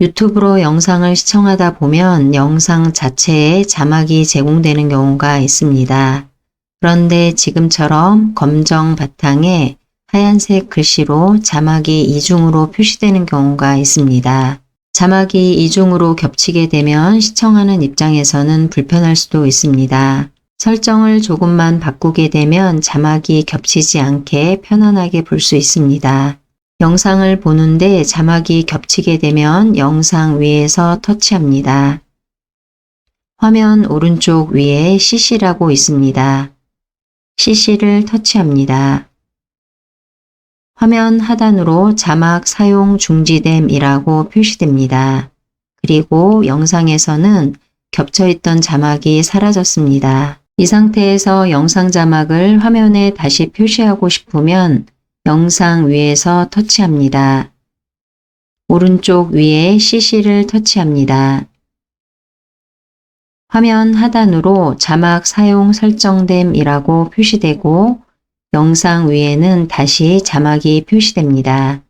유튜브로 영상을 시청하다 보면 영상 자체에 자막이 제공되는 경우가 있습니다. 그런데 지금처럼 검정 바탕에 하얀색 글씨로 자막이 이중으로 표시되는 경우가 있습니다. 자막이 이중으로 겹치게 되면 시청하는 입장에서는 불편할 수도 있습니다. 설정을 조금만 바꾸게 되면 자막이 겹치지 않게 편안하게 볼 수 있습니다. 영상을 보는데 자막이 겹치게 되면 영상 위에서 터치합니다. 화면 오른쪽 위에 CC라고 있습니다. CC를 터치합니다. 화면 하단으로 자막 사용 중지됨이라고 표시됩니다. 그리고 영상에서는 겹쳐있던 자막이 사라졌습니다. 이 상태에서 영상 자막을 화면에 다시 표시하고 싶으면 영상 위에서 터치합니다. 오른쪽 위에 CC를 터치합니다. 화면 하단으로 자막 사용 설정됨이라고 표시되고 영상 위에는 다시 자막이 표시됩니다.